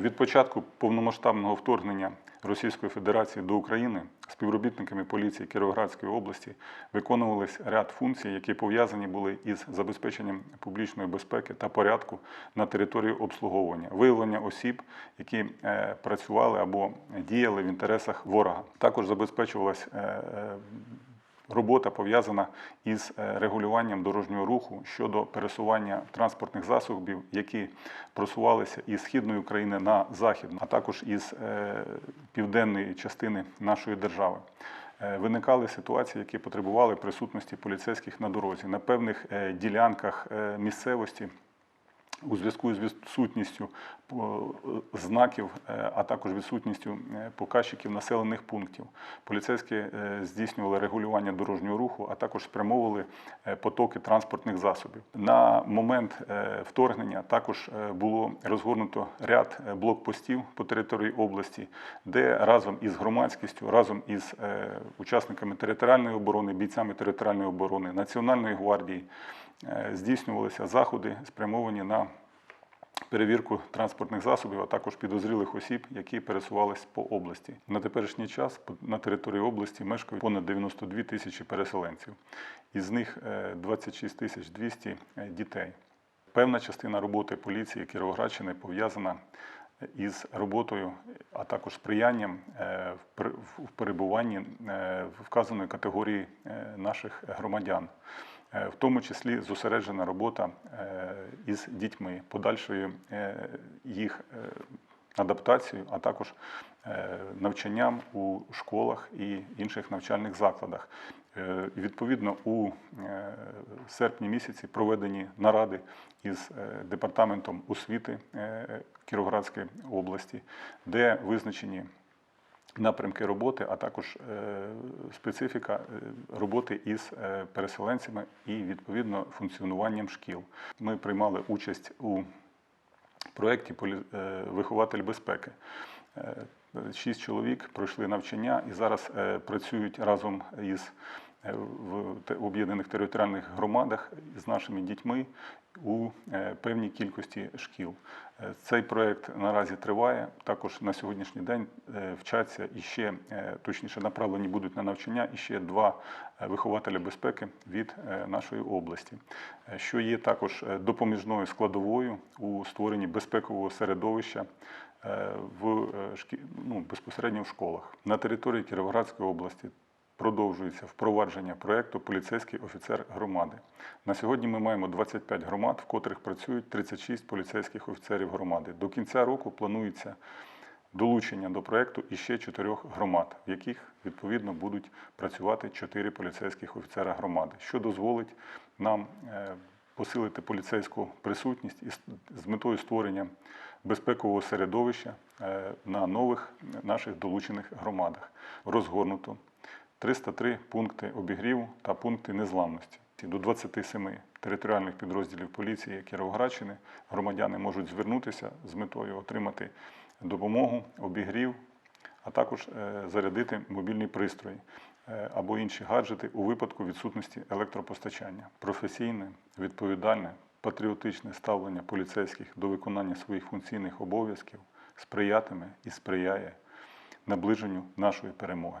Від початку повномасштабного вторгнення Російської Федерації до України співробітниками поліції Кіровоградської області виконувались ряд функцій, які пов'язані були із забезпеченням публічної безпеки та порядку на території обслуговування, виявлення осіб, які е, працювали або діяли в інтересах ворога. Також забезпечувалась е, е, Робота пов'язана із е, регулюванням дорожнього руху щодо пересування транспортних засобів, які просувалися із східної України на західну, а також із е, південної частини нашої держави. Е, Виникали ситуації, які потребували присутності поліцейських на дорозі на певних ділянках місцевості у зв'язку з відсутністю е, знаків, е, а також відсутністю е, показчиків населених пунктів. Поліцейські здійснювали регулювання дорожнього руху, а також спрямовували потоки транспортних засобів. На момент вторгнення також було розгорнуто ряд блокпостів по території області, де разом із громадськістю, разом із учасниками територіальної оборони, бійцями територіальної оборони, Національної гвардії здійснювалися заходи, спрямовані на перевірку транспортних засобів, а також підозрілих осіб, які пересувались по області. На теперішній час на території області мешкають понад 92 тисячі переселенців, із них е, 26 тисяч 200 дітей. Певна частина роботи поліції Кіровоградщини пов'язана із роботою, а також сприянням е, в пер- в перебуванні е, вказаної категорії е, наших громадян. Е, В тому числі зосереджена робота е, із дітьми, подальшою е, їх адаптацією, а також навчанням у школах і інших навчальних закладах. Відповідно, у серпні місяці проведені наради із департаментом освіти Кіровоградської області, де визначені напрямки роботи, а також е, специфіка е, роботи із е, переселенцями і відповідно функціонуванням шкіл. Ми приймали участь у проєкті «Полі- е, Вихователь безпеки. Шість чоловік пройшли навчання і зараз працюють разом із в об'єднаних територіальних громадах з нашими дітьми у е, певній кількості шкіл. Е, Цей проєкт наразі триває. Також на сьогоднішній день е, вчаться і ще е, точніше направлені будуть на навчання і ще два е, вихователя безпеки від е, нашої області, е, що є також е, допоміжною складовою у створенні безпекового середовища е, в е, ну, безпосередньо в школах. На території Кіровоградської області продовжується впровадження проєкту Поліцейський офіцер громади. На сьогодні ми маємо 25 громад, в котрих працюють 36 поліцейських офіцерів громади. До кінця року планується долучення до проєкту іще чотирьох громад, в яких відповідно будуть працювати чотири поліцейських офіцера громади, що дозволить нам е, посилити поліцейську присутність із з метою створення безпекового середовища е, на нових наших долучених громадах. Розгорнуто 303 пункти обігріву та пункти незламності. До 27 територіальних підрозділів поліції Кіровоградщини громадяни можуть звернутися з метою отримати допомогу, обігрів, а також е, зарядити мобільний пристрій е, або інші гаджети у випадку відсутності електропостачання. Професійне, відповідальне, патріотичне ставлення поліцейських до виконання своїх функційних обов'язків сприятиме і сприяє наближенню нашої перемоги.